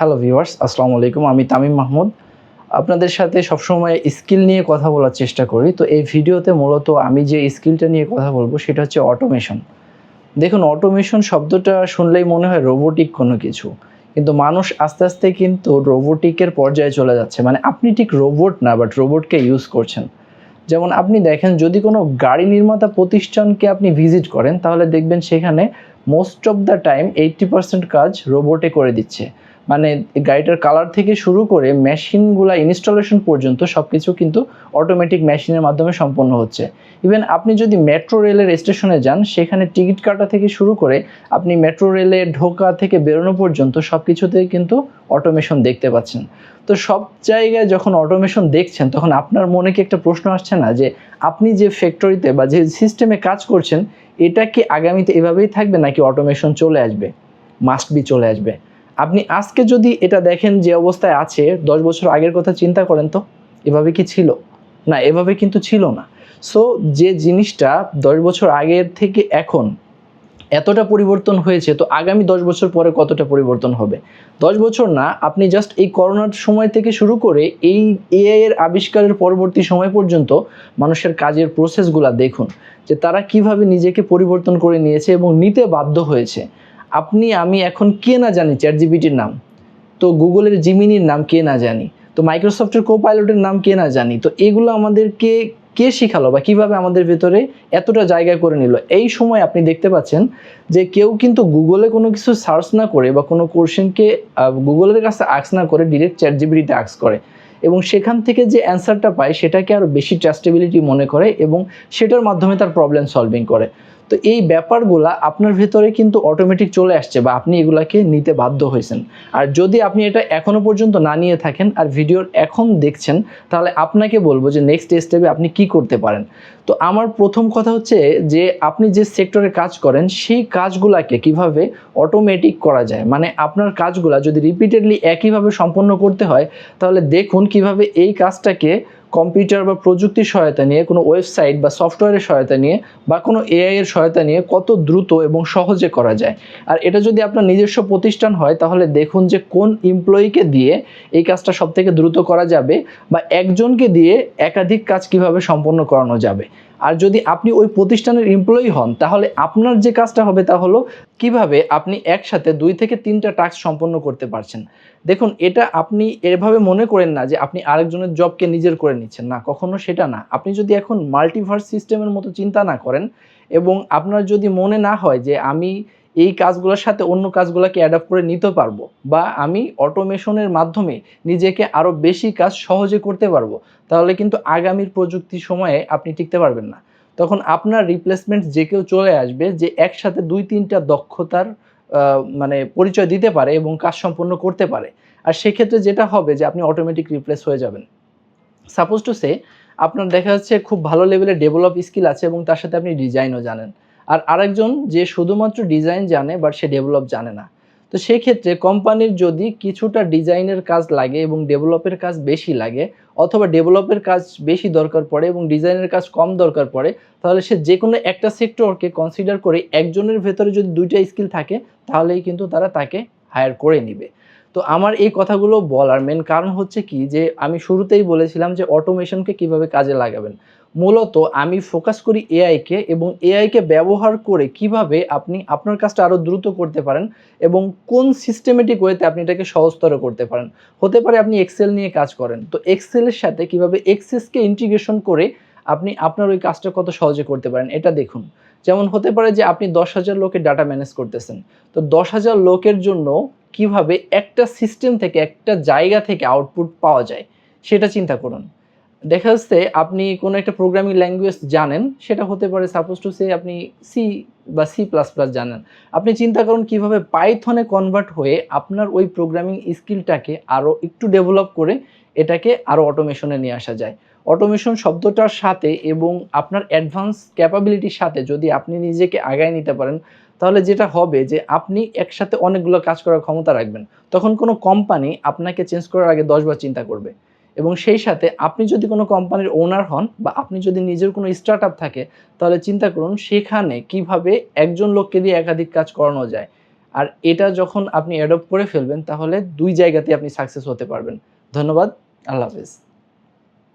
Hello viewers আসসালামু আলাইকুম। আমি তামিম মাহমুদ। আপনাদের সাথে সবসময় স্কিল নিয়ে কথা বলার চেষ্টা করি। তো এই ভিডিওতে মূলত আমি যে স্কিলটা নিয়ে কথা বলব, সেটা হচ্ছে অটোমেশন দেখুন অটোমেশন শব্দটা শুনলেই মনে হয় রোবোটিক কোনো কিছু। কিন্তু মানুষ আস্তে আস্তে কিন্তু রোবোটিকের পর্যায়ে চলে যাচ্ছে। মানে আপনি ঠিক রোবট না বাট রোবটকে ইউজ করছেন। যেমন আপনি দেখেন, যদি কোনো গাড়ি নির্মাতা প্রতিষ্ঠানকে আপনি ভিজিট করেন, তাহলে দেখবেন সেখানে most of the time eighty percent কাজ রোবটে করে দিচ্ছে। মানে গাড়িটার কালার থেকে শুরু করে মেশিনগুলা ইনস্টলেশন পর্যন্ত সব কিছু কিন্তু অটোমেটিক মেশিনের মাধ্যমে সম্পন্ন হচ্ছে। ইভেন আপনি যদি মেট্রো রেলের স্টেশনে যান, সেখানে টিকিট কাটা থেকে শুরু করে আপনি মেট্রো রেলে ঢোকা থেকে বেরোনো পর্যন্ত সব কিছুতেই কিন্তু অটোমেশন দেখতে পাচ্ছেন। তো সব জায়গায় যখন অটোমেশন দেখছেন, তখন আপনার মনে কি একটা প্রশ্ন আসছে না যে আপনি যে ফ্যাক্টরিতে বা যে সিস্টেমে কাজ করছেন, এটা কি আগামীতে এভাবেই থাকবে নাকি অটোমেশন চলে আসবে? মাস্ট বি চলে আসবে। আপনি আজকে যদি এটা দেখেন যে অবস্থায় আছে, দশ বছর আগের কথা চিন্তা করেন তো, এভাবে কি ছিল? না, এভাবে কিন্তু ছিল না। সো যে জিনিসটা দশ বছর আগের থেকে এখন এতটা পরিবর্তন হয়েছে, তো আগামী দশ বছর পরে কতটা পরিবর্তন হবে? দশ বছর না, আপনি জাস্ট এই করোনার সময় থেকে শুরু করে এই এআই এর আবিষ্কারের পরবর্তী সময় পর্যন্ত মানুষের কাজের প্রসেসগুলো দেখুন, যে তারা কীভাবে নিজেকে পরিবর্তন করে নিয়েছে এবং নিতে বাধ্য হয়েছে। আপনি, আমি এখন কে না জানি চ্যাট জিপিটির নাম। তো গুগলের জিমিনির নাম কে না জানি। তো মাইক্রোসফটের কো পাইলটের নাম কে না জানি। তো এগুলো আমাদেরকে কে শিখালো বা কীভাবে আমাদের ভেতরে এতটা জায়গা করে নিল? এই সময় আপনি দেখতে পাচ্ছেন যে কেউ কিন্তু গুগলে কোনো কিছু সার্চ না করে বা কোনো কোশ্চেনকে গুগলের কাছে আক্স না করে ডিরেক্ট চ্যাট জিবিটিতে আক্স করে। এবং সেখান থেকে যে অ্যান্সারটা পায়, সেটাকে আরও বেশি ট্রাস্টেবিলিটি মনে করে এবং সেটার মাধ্যমে তার প্রবলেম সলভিং করে। তো এই ব্যাপারগুলা আপনার ভেতরে কিন্তু অটোমেটিক চলে আসছে বা আপনি এগুলাকে নিতে বাধ্য হয়েছেন। আর যদি আপনি এটা এখনও পর্যন্ত না নিয়ে থাকেন আর ভিডিওর এখন দেখছেন, তাহলে আপনাকে বলব যে নেক্সট স্টেপে আপনি কি করতে পারেন। তো আমার প্রথম কথা হচ্ছে যে আপনি যে সেক্টরে কাজ করেন, সেই কাজগুলাকে কীভাবে অটোমেটিক করা যায়? মানে আপনার কাজগুলা যদি রিপিটেডলি একইভাবে সম্পন্ন করতে হয়, তাহলে দেখুন কীভাবে এই কাজটাকে কম্পিউটার বা প্রযুক্তির সহায়তা নিয়ে, কোনো ওয়েবসাইট বা সফটওয়্যারের সহায়তা নিয়ে বা কোনো এআই এর সহায়তা নিয়ে কত দ্রুত এবং সহজে করা যায়। আর এটা যদি আপনার নিজস্ব প্রতিষ্ঠান হয়, তাহলে দেখুন যে কোন এমপ্লয়িকে দিয়ে এই কাজটা সব থেকে দ্রুত করা যাবে বা একজনকে দিয়ে একাধিক কাজ কীভাবে সম্পন্ন করানো যাবে। আর যদি আপনি ওই প্রতিষ্ঠানের এমপ্লয়ি হন, তাহলে আপনার যে কাজটা হবে তা হলো কীভাবে আপনি একসাথে দুই থেকে তিনটা টাস্ক সম্পন্ন করতে পারছেন। দেখুন, এটা আপনি এভাবে মনে করেন না যে আপনি আরেকজনের জবকে নিজের করে নিচ্ছেন। না, কখনো সেটা না। আপনি যদি এখন মাল্টিভার্স সিস্টেমের মতো চিন্তা না করেন এবং আপনার যদি মনে না হয় যে আমি এই কাজগুলোর সাথে অন্য কাজগুলোকে অ্যাডাপ্ট করে নিতে পারব বা আমি অটোমেশনের মাধ্যমে নিজেকে আরও বেশি কাজ সহজে করতে পারব, তাহলে কিন্তু আগামীর প্রযুক্তি সময়ে আপনি টিকতে পারবেন না। তখন আপনার রিপ্লেসমেন্ট যে কেউ চলে আসবে যে একসাথে দুই তিনটা দক্ষতার মানে পরিচয় দিতে পারে এবং কাজ সম্পন্ন করতে পারে। আর সেক্ষেত্রে যেটা হবে যে আপনি অটোমেটিক রিপ্লেস হয়ে যাবেন। সাপোজ টু সে আপনার দেখা যাচ্ছে খুব ভালো লেভেলের ডেভেলপ স্কিল আছে এবং তার সাথে আপনি ডিজাইনও জানেন। আর আরেকজন যে শুধুমাত্র ডিজাইন জানে বাট সে ডেভেলপ জানে না। তো সেক্ষেত্রে কোম্পানির যদি কিছুটা ডিজাইনের কাজ লাগে এবং ডেভেলপের কাজ বেশি লাগে, অথবা ডেভেলপের কাজ বেশি দরকার পড়ে এবং ডিজাইনের কাজ কম দরকার পড়ে, তাহলে সে যে কোনো একটা সেক্টরকে কনসিডার করে একজনের ভেতরে যদি দুইটা স্কিল থাকে, তাহলেই কিন্তু তারা তাকে হায়ার করে নিবে। তো আমার এই কথাগুলো বলার মেন কারণ হচ্ছে কি, যে আমি শুরুতেই বলেছিলাম যে অটোমেশনকে কীভাবে কাজে লাগাবেন। মূলত আমি ফোকাস করি এআইকে এবং এআইকে ব্যবহার করে কীভাবে আপনি আপনার কাজটা আরও দ্রুত করতে পারেন এবং কোন সিস্টেমেটিক ওয়েতে আপনি এটাকে সহজতর করতে পারেন। হতে পারে আপনি এক্সেল নিয়ে কাজ করেন। তো এক্সেলের সাথে কীভাবে এক্সেসকে ইন্টিগ্রেশন করে আপনি আপনার ওই কাজটা কত সহজে করতে পারেন, এটা দেখুন। যেমন হতে পারে যে আপনি দশ হাজার লোকের ডাটা ম্যানেজ করতেছেন। তো দশ হাজার লোকের জন্য কীভাবে একটা সিস্টেম থেকে একটা জায়গা থেকে আউটপুট পাওয়া যায়, সেটা চিন্তা করুন। দেখা যাচ্ছে আপনি কোনো একটা প্রোগ্রামিং ল্যাঙ্গুয়েজ জানেন, সেটা হতে পারে সাপোজ টু সে আপনি সি বা সি প্লাস প্লাস জানেন। আপনি চিন্তা করুন কীভাবে পাইথনে কনভার্ট হয়ে আপনার ওই প্রোগ্রামিং স্কিলটাকে আরও একটু ডেভেলপ করে এটাকে আরও অটোমেশনে নিয়ে আসা যায়। অটোমেশন শব্দটার সাথে এবং আপনার অ্যাডভান্স ক্যাপাবিলিটির সাথে যদি আপনি নিজেকে আগায় নিতে পারেন, তাহলে যেটা হবে যে আপনি একসাথে অনেকগুলো কাজ করার ক্ষমতা রাখবেন। তখন কোনো কোম্পানি আপনাকে চেঞ্জ করার আগে দশবার চিন্তা করবে। এবং সেই সাথে আপনি যদি কোনো কোম্পানির ওনার হন বা আপনি যদি নিজের কোনো স্টার্ট থাকে, তাহলে চিন্তা করুন সেখানে কীভাবে একজন লোককে দিয়ে একাধিক কাজ করানো যায়। আর এটা যখন আপনি অ্যাডপ্ট করে ফেলবেন, তাহলে দুই জায়গাতে আপনি সাকসেস হতে পারবেন। ধন্যবাদ, আল্লাহ হাফেজ।